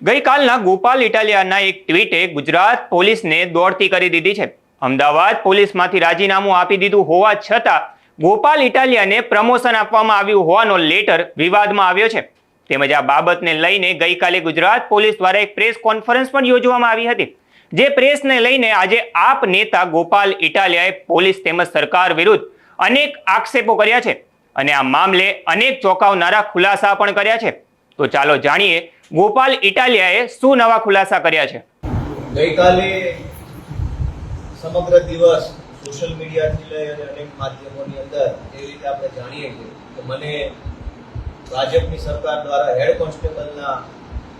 ગઈકાલના ગોપાલ ઇટાલિયાના એક ટ્વીટે ગુજરાત પોલીસને દોડતી કરી દીધી છે. અમદાવાદ પોલીસમાંથી રાજીનામું આપી દીધું હોવા છતાં ગોપાલ ઇટાલિયાને પ્રમોશન આપવામાં આવ્યું હોવાનો લેટર વિવાદમાં આવ્યો છે. તેમજ આ બાબતને લઈને ગઈકાલે ગુજરાત પોલીસ દ્વારા એક પ્રેસ કોન્ફરન્સ પણ યોજવામાં આવી હતી. જે પ્રેસને લઈને આજે આપ નેતા ગોપાલ ઇટાલિયાએ પોલીસ તેમજ સરકાર વિરુદ્ધ અનેક આક્ષેપો કર્યા છે. અને આ મામલે અનેક ચોંકાવનારા ખુલાસા પણ કર્યા છે. તો ચાલો જાણીએ ગોપાલ ઇટાલિયાએ શું નવા ખુલાસા કર્યા છે? ગઈકાલે સમગ્ર દિવસ સોશિયલ મીડિયાથી લઈ અને અનેક માધ્યમોની અંદર એ રીતે આપણે જાણીએ છીએ કે મને ભાજપની સરકાર દ્વારા હેડ કોન્સ્ટેબલના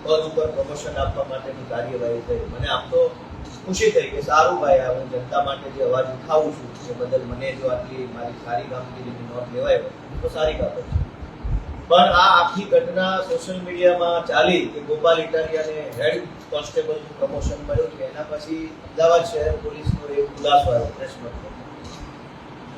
પદ ઉપર પ્રમોશન આપવા માટેની કાર્યવાહી થઈ. મને આમ તો ખુશી થઈ કે સારું ભાઈ હું જનતા માટે જે અવાજ ઉઠાવું છું, એ બદલ મને જો આટલી મારી સારી કામગીરીની નોંધ લેવાય તો સારી બાબત છે પણ આ આખી ઘટના સોશિયલ મીડિયામાં ચાલી કે ગોપાલ ઇટાલિયાને હેડ કોન્સ્ટેબલનું પ્રમોશન મળ્યું છે એના પછી અમદાવાદ શહેર પોલીસનો એક ખુલાસો આવ્યો પ્રેસ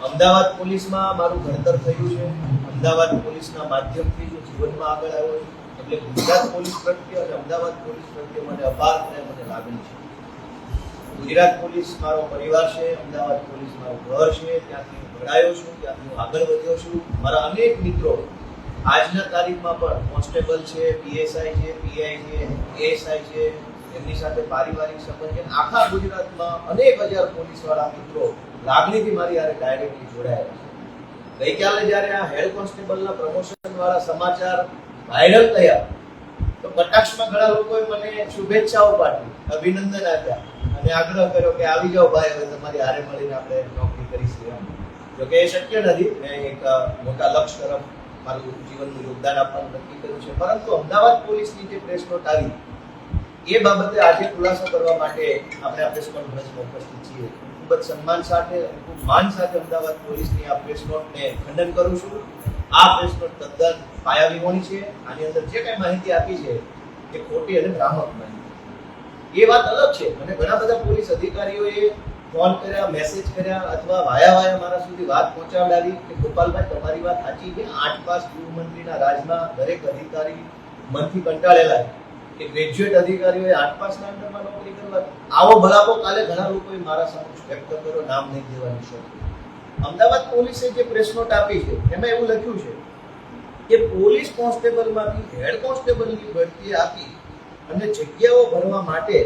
અમદાવાદ પોલીસમાં મારું ઘડતર થયું છે. અમદાવાદ પોલીસના માધ્યમથી હું જીવનમાં આગળ આવ્યો છું, એટલે ગુજરાત પોલીસ પ્રત્યે અને અમદાવાદ પોલીસ પ્રત્યે મને અપાર અને મને લાગણી છે. ગુજરાત પોલીસ મારો પરિવાર છે, અમદાવાદ પોલીસ મારું ઘર છે, ત્યાંથી હું ઘડાયો છું, ત્યાંથી હું આગળ વધ્યો છું. મારા અનેક મિત્રો આજના તારીખમાં પણ કોન્સ્ટેબલ છે, પીએસઆઈ છે, પીઆઈ છે, એએસઆઈ છે, એમની સાથે પારિવારિક સંબંધ છે. આખા ગુજરાતમાં અનેક હજાર પોલીસવાળા મિત્રો લાગણીથી મારી હારે ડાયરેક્ટલી જોડાયેલા છે. ગઈકાલે જ્યારે આ હેડ કોન્સ્ટેબલના પ્રમોશન વાળા સમાચાર વાયરલ થયા, તો કટાક્ષમાં ઘણા લોકોએ મને શુભેચ્છાઓ પાઠવી, અભિનંદન આપ્યા અને આગ્રહ કર્યો કે આવી જાઓ ભાઈ, હવે તમારી હારે મળીને આપણે નોકરી કરીશું જોકે એ શક્ય નથી, મેં એક મોટા લક્ષ્ય તરફ મારું જીવનનું યોગદાન આપવાનું નક્કી કર્યું છે. પરંતુ અમદાવાદ પોલીસની જે પ્રેસ નોટ આવી, એ બાબતે આજે ખુલાસો કરવા માટે આપણે આ પ્રેસ કોન્ફરન્સમાં ઉપસ્થિત છીએ. ખૂબ જ સન્માન સાથે અને ખૂબ માન સાથે અમદાવાદ પોલીસની આ પ્રેસ નોટને ખંડન કરું છું. આ પ્રેસ નોટ તદ્દન પાયાવિહોણી છે. આની અંદર જે કંઈ માહિતી આપી છે, એ ખોટી અને ભ્રામક માહિતી એ વાત અલગ છે. મને ઘણા બધા પોલીસ અધિકારીઓએ ફોન કર્યા મેસેજ કર્યા અથવા વાયા વાયા મારા સુધી વાત પહોંચાડાવી કે ગોપાલભાઈ, તમારી વાત સાચી છે. આઠ પાસ ગૃહમંત્રીના રાજમાં દરેક અધિકારી મનથી કંટાળેલા કે ગ્રેજ્યુએટ અધિકારીઓએ આઠ પાસના અંડરમાં નોકરી કરવા આવો ભલાકો કાલે ઘણા લોકોએ મારા સમક્ષ વ્યક્ત કર્યો, નામ નહીં દેવાની શોખ અમદાવાદ પોલીસે જે પ્રેસ નોટ આપી છે, એમાં એવું લખ્યું છે કે પોલીસ કોન્સ્ટેબલમાંથી હેડ કોન્સ્ટેબલની ભરતી આપી અને જગ્યાઓ ભરવા માટે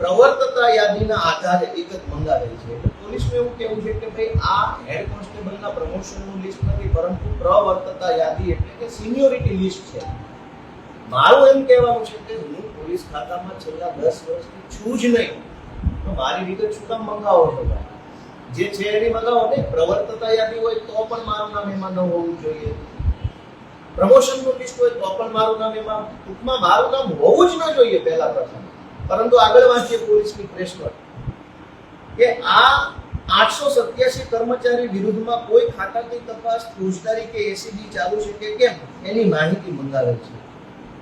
પ્રવર્તતા યાદીના આધારે એક જ મંગાવેલ છે. પોલીસનું એવું કહેવું છે કે ભાઈ, આ હેડ કોન્સ્ટેબલના પ્રમોશનનું લિસ્ટ નથી, પરંતુ પ્રવર્તતા યાદી એટલે કે સિનિયોરિટી લિસ્ટ છે. મારું એમ કહેવાનું છે કે હું પોલીસ ખાતામાં છેલ્લા દસ વર્ષથી છું જ નહીં. તો મારી વિગત શું કામ મંગાવો છો જે છે એની મંગાવો ને, પ્રવર્તતા યાદી હોય તો પણ મારું નામ એમાં ન હોવું જોઈએ. પ્રમોશનનું લિસ્ટ હોય તો પણ મારું નામ એમાં ટૂંકમાં મારું નામ હોવું જ ન જોઈએ પહેલા પ્રથમ. પરંતુ આગળ વાંચીએ પોલીસની પ્રેસ કે આ આઠસો સત્યાસી કર્મચારી વિરુદ્ધમાં કોઈ ખાતાની તપાસ, ફોજદારી કે એસીબી ચાલુ છે કે કેમ, એની માહિતી મંગાવે છે.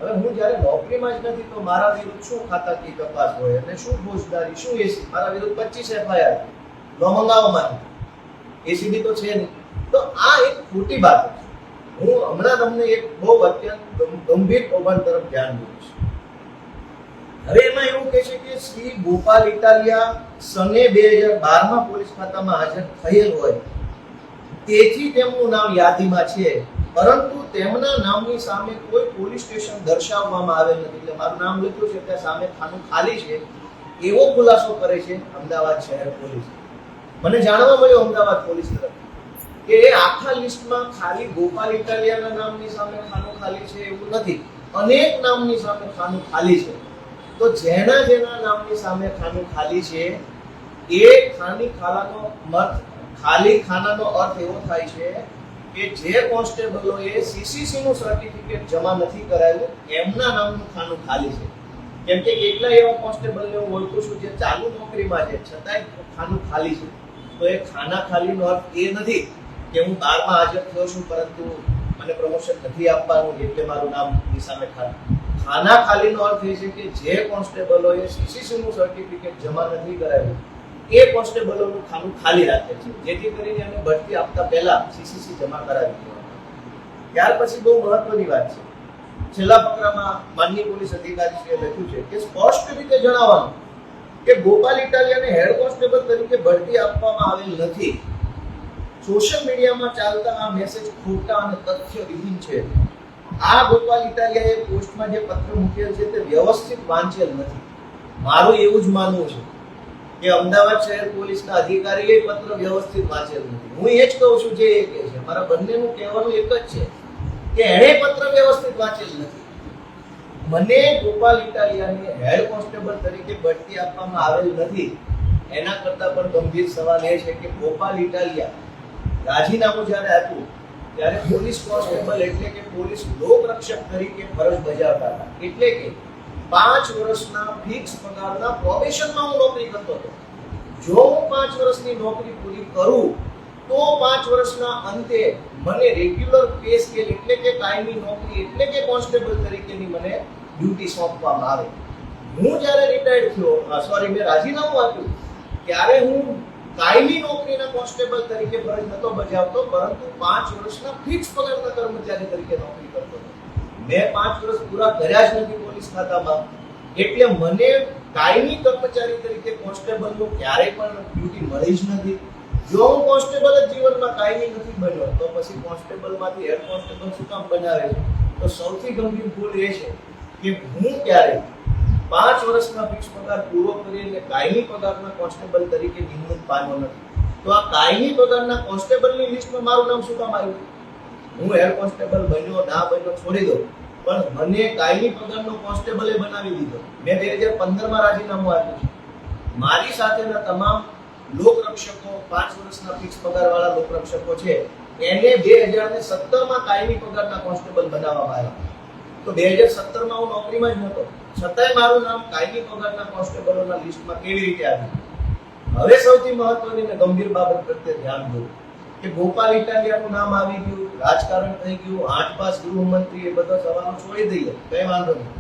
હવે હું જ્યારે નોકરીમાં જ નથી તો મારા વિરુદ્ધ શું ખાતાની તપાસ હોય? અને શું ફોજદારી, શું એસી મારા વિરુદ્ધ પચીસ એફઆઈઆર નો મંગાવવામાં એસીબી તો છે નહીં. તો આ એક ખોટી બાબત છે. હું હમણાં તમને એક બહુ અત્યંત ગંભીર કૌભાંડ તરફ ધ્યાન દઉં. હવે એમાં એવું કહે છે કે શ્રી ગોપાલ ઇટાલિયા સને બે હજાર બારમાં પોલીસ ખાતામાં હાજર થયેલ હોય. તેથી તેમનું નામ યાદીમાં છે. પરંતુ તેમના નામની સામે કોઈ પોલીસ સ્ટેશન દર્શાવવામાં આવેલ નથી. એટલે મારું નામ લખ્યું છે, ત્યાં સામે ખાનું ખાલી છે. એવો ખુલાસો કરે છે અમદાવાદ શહેર પોલીસ. મને જાણવા મળ્યું અમદાવાદ પોલીસ તરફ કે એ આખા લિસ્ટમાં ખાલી ગોપાલ ઇટાલિયાના નામની સામે ખાનું ખાલી છે એવું નથી. અનેક નામની સામે ખાનું ખાલી છે. તો જેના જેના નામની સામે ખાનું ખાલી છે, એ ખાની ખાલાનો અર્થ ખાલી ખાનાનો અર્થ એવો થાય છે કે જે કોન્સ્ટેબલોએ સીસીસી નું સર્ટિફિકેટ જમા નથી કરાવ્યું એમના નામનું ખાનું ખાલી છે. કેમ કે કેટલા એવા કોન્સ્ટેબલને હું ઓળખું છું જે ચાલુ નોકરીમાં છે, છતાંય ખાનું ખાલી છે. તો એ ખાના ખાલીનો અર્થ એ નથી કે હું બારમાં હાજર થયો છું, પરંતુ મને પ્રમોશન નથી આપવાનું, એટલે મારું નામ સામે ખાલી. ખાના ખાલીનો અર્થ એ છે કે જે કોન્સ્ટેબલોએ સીસીસીનું સર્ટિફિકેટ જમા નથી કરાવ્યું, એ કોન્સ્ટેબલોનું ખાનું ખાલી રાખે છે. જેથી કરીને એને ભરતી આપતા પહેલા સીસીસી જમા કરાવી દેવાનું ત્યાર પછી બહુ મહત્વની વાત છે. છેલ્લા ફકરામાં માનનીય પોલીસ અધિકારીશ્રીએ લખ્યું છે કે સ્પષ્ટ રીતે જણાવવાનું કે ગોપાલ ઇટાલિયાને હેડ કોન્સ્ટેબલ તરીકે ભરતી આપવામાં આવેલ નથી. સોશિયલ મીડિયામાં ચાલતા આ મેસેજ ખોટા અને તથ્ય વિહીન છે. આ ગોપાલ ઇટાલિયાએ પોસ્ટમાં જે પત્ર મૂકેલ છે તે વ્યવસ્થિત વાંચેલ નથી. મારું એવું જ માનવું છે કે અમદાવાદ શહેર પોલીસના અધિકારીએ પત્ર વ્યવસ્થિત વાંચેલ નથી. હું એ જ કહું છું જે એ કહે છે. મારા બંનેનું કહેવાનું એક જ છે કે એણે પત્ર વ્યવસ્થિત વાંચેલ નથી. મને ગોપાલ ઇટાલિયાને હેડ કોન્સ્ટેબલ તરીકે બઢતી આપવામાં આવેલ નથી. એના કરતાં પણ ગંભીર સવાલ એ છે કે ગોપાલ ઇટાલિયા રાજીનામું જ્યારે આપ્યું ત્યારે પોલીસ કોન્સ્ટેબલ એટલે કે પોલીસ લોકરક્ષક તરીકે ફરજ બજાવતા હતા. એટલે કે પાંચ વર્ષના ફિક્સ પગારના પ્રોબેશનમાં હું નોકરી કરતો હતો. જો હું પાંચ વર્ષની નોકરી પૂરી કરું, તો પાંચ વર્ષના અંતે મને રેગ્યુલર પે સ્કેલ એટલે કે કાયમી નોકરી એટલે કે કોન્સ્ટેબલ તરીકેની મને ડ્યુટી સોંપવામાં આવે. હું જ્યારે રિટાયર્ડ થયો સોરી મેં રાજીનામું આપ્યું, ત્યારે હું કાયમી નોકરીના કોન્સ્ટેબલ તરીકે ફરજ નતો બજાવતો, પરંતુ પાંચ વર્ષના ફિક્સ પગારના કર્મચારી તરીકે નોકરી કરતો મેં પાંચ વર્ષ પૂરા કર્યા જ નથી પોલીસ ખાતામાં. એટલે મને કાયમી કર્મચારી તરીકે કોન્સ્ટેબલનું ક્યારેય પણ ડ્યુટી મળી જ નથી. જો હું કોન્સ્ટેબલ જ જીવનમાં કાયમી નથી બન્યો, તો પછી કોન્સ્ટેબલમાંથી હેડ કોન્સ્ટેબલ શું કામ બનાવે તો સૌથી ગંભીર ભૂલ એ છે કે હું ક્યારે પાંચ વર્ષના ફિક્સ પગાર પૂરો કરીને કાયમી પગારના કોન્સ્ટેબલ તરીકે નિમણૂક પામ્યો નથી. તો આ કાયમી પગારના કોન્સ્ટેબલની લિસ્ટમાં મારું નામ શું કામ આવ્યું? હું હેડ કોન્સ્ટેબલ બન્યો ના બન્યો, છોડી દઉં. પણ મને કાયમી પગારનો કોન્સ્ટેબલે બનાવી દીધો. મેં બે હજાર પંદરમાં રાજીનામું આપ્યું છે. મારી સાથેના તમામ લોકરક્ષકો, પાંચ વર્ષના ફિક્સ પગારવાળા લોકરક્ષકો છે, એને બે હજાર ને સત્તરમાં કાયમી પગારના કોન્સ્ટેબલ બનાવવામાં આવ્યા. તો બે હજાર સત્તરમાં હું નોકરીમાં જ નહોતો. છતાંય મારું નામ કાયમી પગારના કોન્સ્ટેબલોના લિસ્ટમાં કેવી રીતે આવ્યું? હવે સૌથી મહત્વની અને ગંભીર બાબત પ્રત્યે ધ્યાન દો કે ગોપાલ ઇટાલિયાનું નામ આવી ગયું, રાજકારણ થઈ ગયું, આઠ પાસ ગૃહમંત્રી એ બધા સવાલો છોડી દઈએ, કઈ વાંધો નહીં.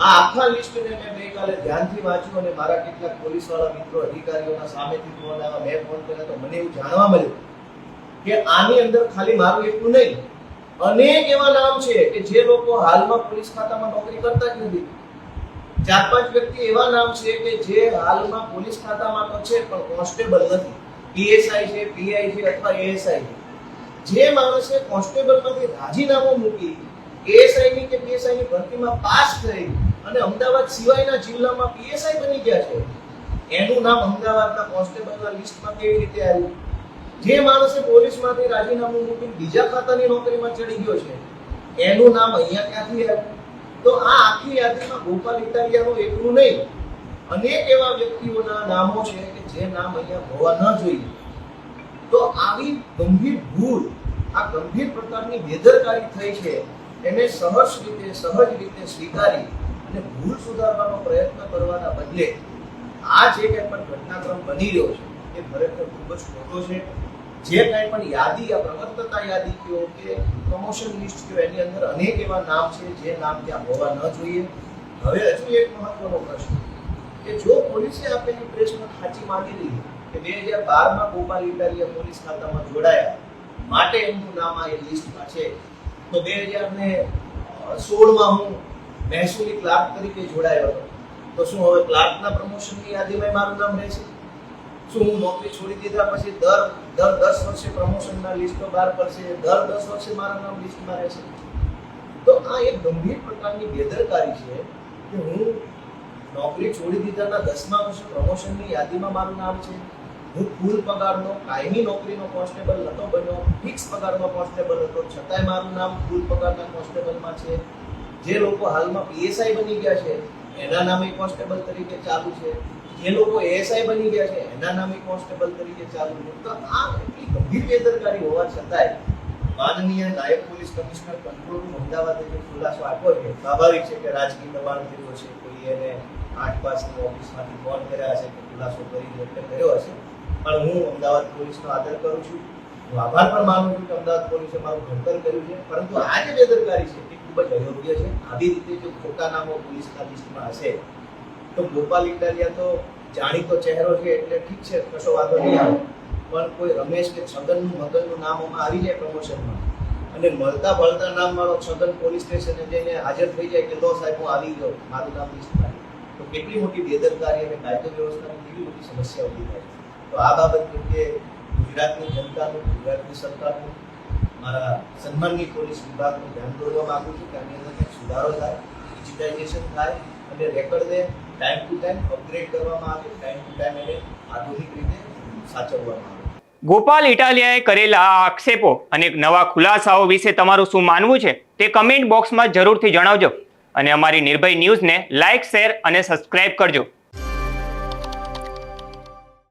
આ આખા લિસ્ટને મેં ગઈકાલે ધ્યાનથી વાંચ્યું અને મારા કેટલાક પોલીસવાળા મિત્રો, અધિકારીઓના સામેથી ફોન આવ્યા, મેં ફોન કર્યા તો મને એવું જાણવા મળ્યું કે આની અંદર ખાલી મારું એટલું નહીં અનેક એવા નામ છે કે જે લોકો હાલમાં પોલીસ ખાતામાં નોકરી કરતા જ નથી. ચાર પાંચ વ્યક્તિ એવા નામ છે કે જે હાલમાં પોલીસ ખાતામાં તો છે, પણ કોન્સ્ટેબલ નથી. પીએસઆઈ છે, પીઆઈ છે અથવા એએસઆઈ છે. જે માણસે કોન્સ્ટેબલમાંથી રાજીનામું મૂકી એએસઆઈ ની કે પીએસઆઈ ની ભરતીમાં પાસ થઈ અને અમદાવાદ સિવાયના જિલ્લામાં પીએસઆઈ બની ગયા છે, એનું નામ અમદાવાદના કોન્સ્ટેબલના લિસ્ટમાં કેવી રીતે આવ્યું? જે માણસે પોલીસમાંથી રાજીનામું મૂકીને બીજા ખાતાની નોકરીમાં ચડી ગયો છે, એનું નામ અહીંયા ક્યાંથી આવ્યું તો આ આખી યાદીમાં ગોપાલ ઇટાલિયાનું એકલું નહીં, અનેક એવા વ્યક્તિઓના નામો છે કે જે નામ અહીંયા હોવા ન જોઈએ. તો આવી ગંભીર ભૂલ, આ ગંભીર પ્રકારની બેદરકારી થઈ છે, એને સહજ રીતે સહજ રીતે સ્વીકારી અને ભૂલ સુધારવાનો પ્રયત્ન કરવાના બદલે, આ જે કંઈ પણ ઘટનાક્રમ બની રહ્યો છે, એ ખરેખર ખૂબ જ ખોટો છે. જે કાંઈ પણ યાદી આ પ્રવર્તતા યાદી કયો કે પ્રમોશન લિસ્ટ કયો એની અંદર અનેક એવા નામ છે જે નામ ત્યાં હોવા ન જોઈએ. હવે હજુ એક મહત્વનો પ્રશ્ન કે જો પોલીસે આપેલી પ્રેસમાં ખાંચી માંગી લીધી કે બે હજાર બારમાં ગોપાલ ઇટાલિયા પોલીસ ખાતામાં જોડાયા માટે એમનું નામ આ લિસ્ટમાં છે, તો બે હજાર ને સોળમાં હું મહેસૂલી ક્લાર્ક તરીકે જોડાયો હતો. તો શું હવે ક્લાર્કના પ્રમોશનની યાદીમાં મારું નામ રહેશે? શું હું નોકરી છોડી દીધા પછી દર દર દસ વર્ષે પ્રમોશનના લિસ્ટો બહાર પડશે. દર દસ વર્ષે મારા નામ લિસ્ટમાં રહેશે તો આ એક ગંભીર પ્રકારની બેદરકારી છે કે હું નોકરી છોડી દીધાના દસમા વર્ષે પ્રમોશનની યાદીમાં મારું નામ છે. હું ફૂલ પગારનો, કાયમી નોકરીનો કોન્સ્ટેબલ નહોતો બન્યો ફિક્સ પગારનો કોન્સ્ટેબલ હતો. છતાંય મારું નામ ફૂલ પગારના કોન્સ્ટેબલમાં છે. જે લોકો હાલમાં પીએસઆઈ બની ગયા છે એના નામે કોન્સ્ટેબલ તરીકે ચાલુ છે. જે લોકો એએસઆઈ બની ગયા છે, એના નામે કોન્સ્ટેબલ તરીકે ચાલુ છે. તો આ એટલી ગંભીર બેદરકારી હોવા છતાંય માનનીય નાયબ પોલીસ કમિશનર કંટ્રોલ રૂમ અમદાવાદે જે ખુલાસો આપ્યો છે, સ્વાભાવિક છે કે રાજકીય દબાણ કર્યો છે કોઈ એને આઠ પાસની ઓફિસમાંથી ફોન કર્યા હશે કે ખુલાસો કરી એટલે કર્યો હશે. પણ હું અમદાવાદ પોલીસનો આદર કરું છું. હું આભાર પણ માનું છું કે અમદાવાદ પોલીસે મારું ઘડતર કર્યું છે. પરંતુ આ જે બેદરકારી છે એ ખૂબ જ અયોગ્ય છે. આવી રીતે જો ખોટા નામો પોલીસના લિસ્ટમાં હશે, તો ગોપાલ ઇટાલિયા તો જાણીતો ચહેરો છે એટલે ઠીક છે, કશો વાંધો નહીં આવે. પણ કોઈ રમેશ કે છગનનું મગનનું નામ આમાં આવી જાય પ્રમોશનમાં. અને મળતા ભળતા નામ મારો છગન પોલીસ સ્ટેશને જઈને હાજર થઈ જાય કે લો સાહેબ, હું આવી ગયો, મારું નામ લિસ્ટ થાય તો કેટલી મોટી બેદરકારી અને કાયદો વ્યવસ્થાની કેટલી મોટી સમસ્યા ઊભી થાય તો આ બાબત પ્રત્યે ગુજરાતની જનતાનું, ગુજરાતની સરકારનું, મારા સન્માનની પોલીસ વિભાગનું ધ્યાન દોરવા માંગુ છું કે આની અંદર કંઈક સુધારો થાય, ડિજિટાઇઝેશન થાય અને રેકર્ડને ટાઈમ ટુ ટાઈમ અપગ્રેડ કરવામાં આવે, ટાઈમ ટુ ટાઈમ એને આધુનિક રીતે સાચવવામાં આવે. ગોપાલ ઇટાલિયાએ કરેલા આક્ષેપો અને નવા ખુલાસાઓ વિશે તમારું શું માનવું છે તે કમેન્ટ બોક્સમાં જરૂરથી જણાવજો. અને અમારી નિર્ભય ન્યૂઝને લાઇક, શેર અને સબસ્ક્રાઇબ કરજો.